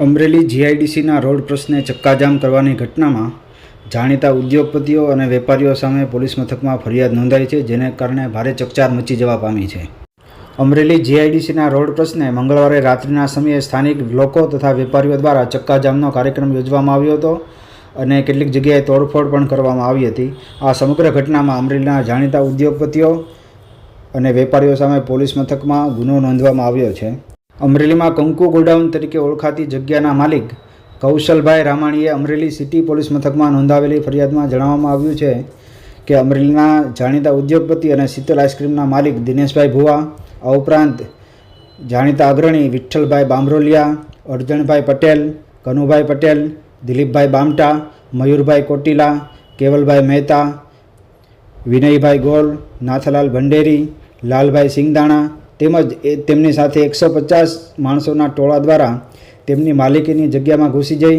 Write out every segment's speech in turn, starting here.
Amreli જીઆઈડીસીના road પ્રશ્ને ચક્કાજામ કરવાની ઘટનામાં જાણીતા ઉદ્યોગપતિઓ અને વેપારીઓ સામે પોલીસ મથકમાં ફરિયાદ નોંધાઈ છે, જેને કારણે ભારે ચકચાર મચી જવા પામી છે. અમરેલી જીઆઈડીસીના રોડ પ્રશ્ને મંગળવારે રાત્રિના સમયે સ્થાનિક લોકો તથા વેપારીઓ દ્વારા ચક્કાજામનો કાર્યક્રમ યોજવામાં આવ્યો હતો અને કેટલીક જગ્યાએ તોડફોડ પણ કરવામાં આવી હતી. આ સમગ્ર ઘટનામાં અમરેલીના જાણીતા ઉદ્યોગપતિઓ અને વેપારીઓ સામે પોલીસ મથકમાં ગુનો નોંધવામાં આવ્યો છે. અમરેલીમાં કંકુ ગોડાઉન તરીકે ઓળખાતી જગ્યાના માલિક કૌશલભાઈ રામાણીએ અમરેલી સિટી પોલીસ મથકમાં નોંધાવેલી ફરિયાદમાં જણાવવામાં આવ્યું છે કે અમરેલીના જાણીતા ઉદ્યોગપતિ અને શીતલ આઈસ્ક્રીમના માલિક દિનેશભાઈ ભુવા, આ ઉપરાંત જાણીતા અગ્રણી વિઠ્ઠલભાઈ બામરોલિયા, અર્જણભાઈ પટેલ, કનુભાઈ પટેલ, દિલીપભાઈ બામટા, મયુરભાઈ કોટીલા, કેવલભાઈ મહેતા, વિનયભાઈ ગોલ નાથલાલ ભંડેરી, લાલભાઈ સિંગદાણા તેમજ એ તેમની સાથે એકસો પચાસ માણસોના ટોળા દ્વારા તેમની માલિકીની જગ્યામાં ઘૂસી જઈ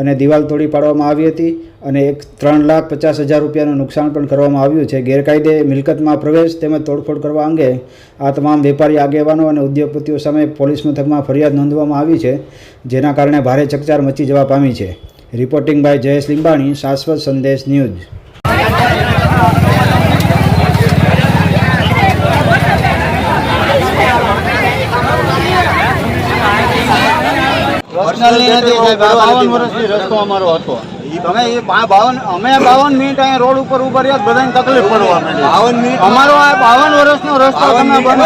અને દિવાલ તોડી પાડવામાં આવી હતી અને એક ત્રણ લાખ પચાસ હજાર રૂપિયાનું નુકસાન પણ કરવામાં આવ્યું છે. ગેરકાયદે મિલકતમાં પ્રવેશ તેમજ તોડફોડ કરવા અંગે આ તમામ વેપારી આગેવાનો અને ઉદ્યોગપતિઓ સામે પોલીસ મથકમાં ફરિયાદ નોંધવામાં આવી છે, જેના કારણે ભારે ચકચાર મચી જવા પામી છે. રિપોર્ટિંગ બાય જયેશ લિંબાણી, શાશ્વત સંદેશ ન્યૂઝ. પર્સનલી નથી સાહેબ બાવન વર્ષથી રસ્તો અમારો હતો. તમે એ બાવન અમે બાવન મિનિટ અહીંયા રોડ ઉપર ઊભા રહ્યા તો બધાને તકલીફ પડવા બાવન મિનિટ? અમારો આ બાવન વર્ષનો રસ્તો તમે બંધ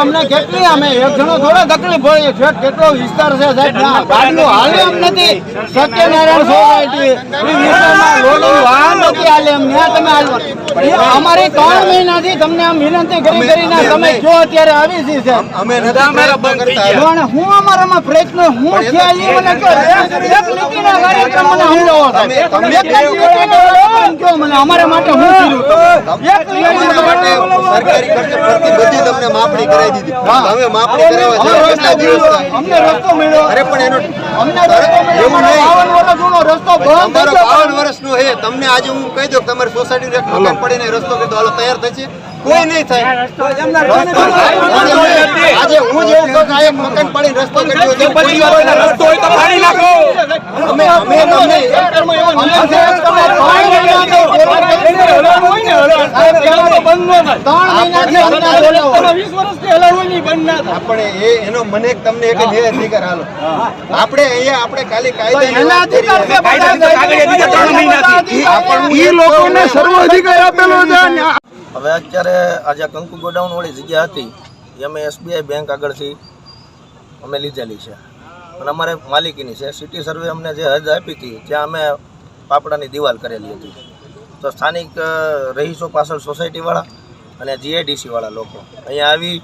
અમને કેટલી અમે એક જણો થોડો તકલીફ પડી છે કેટલો વિસ્તાર છે સાહેબ? ના ગાડીઓ હાલે એમ નથી. સત્યનારાયણ સોસાયટી વિસ્તારમાં લોડિંગ વાહન નથી હાલે એમ. ત્યાં તમે હાલો એ અમારે ત્રણ મહિનાથી તમને આમ વિનંતી કરી કરીને તમે જો અત્યારે આવી છે સાહેબ? અમે નથી પ્રયત્ન કરતા પણ હું અમારામાં પ્રયત્ન હું છે મને અમારા માટે સરકારી ખર્ચે બધી તમને માપણી કરાવી દીધી. હવે માપણી કરાવવા અમને રસ્તો મળ્યો. અરે પણ એનો અમને રસ્તો મળ્યો. એવું નહીં. 52 વર્ષ જૂનો રસ્તો બંધ થઈ ગયો. બાવન વર્ષનો હે. તમને આજે હું કહી દઉં તમારી સોસાયટી એક મકાન પડીને રસ્તો દો હાલો તૈયાર થશે કોઈ નહીં થાય. આજે હું જ એવું કહું કે આ એક મકાન પડીને રસ્તો કરી દો તો કોઈ રસ્તો હોય તો ફાડી નાખો. અમે અમે તમને આપણે એ એનો મને એક તમને એક ન્યાય અધિકાર હાલો. આપણે અહીંયા આપણે ખાલી લોકોને સર્વ અધિકાર આપેલો છે હવે અત્યારે આજે કંકુ ગોડાઉન વાળી જગ્યા હતી એ અમે એસબીઆઈ બેંક આગળથી અમે લીધેલી છે. અને અમારે માલિકીની છે. સિટી સર્વે અમને જે હદ આપી હતી ત્યાં અમે પાપડાની દિવાલ કરેલી હતી. તો સ્થાનિક રહીશો પાછળ સોસાયટીવાળા અને જીઆઈડીસીવાળા લોકો. અહીંયા આવી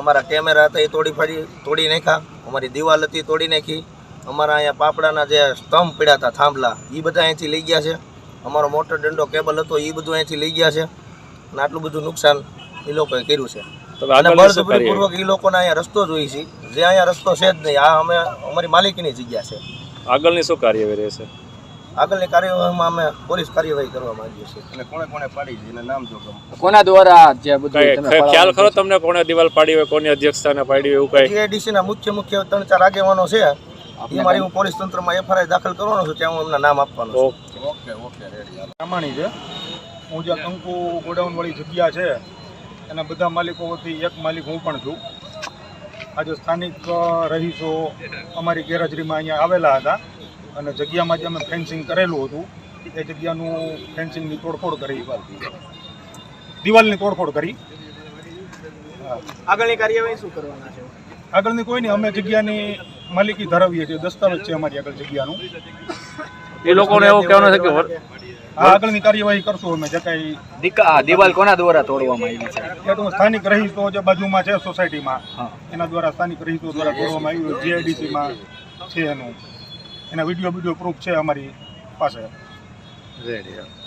અમારા કેમેરા હતા એ તોડી ફાડી તોડી નાખ્યા. અમારી દિવાલ હતી તોડી નાખી. અમારા અહીંયા પાપડાના જે સ્તંભ પડ્યા હતા થાંભલા એ બધા અહીંથી લઈ ગયા છે. અમારો મોટર દંડો કેબલ હતો એ બધું અહીંથી લઈ ગયા છે. અને આટલું બધું નુકસાન એ લોકોએ કર્યું છે. અને બળજબરીપૂર્વક એ લોકોને અહીંયા રસ્તો જોઈએ છે. જે અહીંયા રસ્તો છે જ નહીં આ અમે અમારી માલિકીની જગ્યા છે. આગળની શું કાર્યવાહી રહેશે? આગળની કાર્યવાહીમાં અમે પોલીસ કાર્યવાહી કરવા માંગીએ છીએ. અને કોણે કોણે પાડી છે? એના નામ જો કોના દ્વારા જે બધું ખ્યાલ ખરો તમને? કોણે દિવાલ પાડી હોય કોની અધ્યક્ષતાને પાડી હોય એવું કઈ? જીઆઈડીસી ના મુખ્ય મુખ્ય ત્રણ ચાર આગેવાનો છે. એ મારી હું પોલીસ તંત્રમાં એફઆરઆઈ દાખલ કરવાનો છું ત્યાં હું એમના નામ આપવાનું છું. ઓકે. ઓકે ઓકે રેડી પ્રમાણી છે. હું જે કંકુ ગોડાઉન વાળી જગ્યા છે એના બધા માલિકો વતી એક માલિક હું પણ છું. આજે સ્થાનિક રહીશો અમારી ગેરહાજરીમાં અહીંયા આવેલા હતા. અને જગ્યામાં જે અમે ફેન્સિંગ કરેલું હતું એ જગ્યાનું ફેન્સિંગની તોડફોડ કરી. દિવાલની તોડફોડ કરી. આગળની કાર્યવાહી શું કરવાના છે? આગળની કોઈ નહીં અમે જગ્યાની માલિકી ધરાવીએ છીએ દસ્તાવેજ છે અમારી આગળ જગ્યાનું. એ લોકોને એવું કહેવાનું છે કે આગળની કાર્યવાહી કરશું અમે જે કઈ દીકા દિવાલ કોના દ્વારા તોડવામાં આવી છે? એ તો સ્થાનિક રહીશો જે બાજુમાં છે સોસાયટીમાં એના દ્વારા સ્થાનિક રહીશો દ્વારા તોડવામાં આવ્યું જીઆઈડીસીમાં છે એનું. એના વીડિયો વીડિયો પ્રૂફ છે અમારી પાસે. રેડી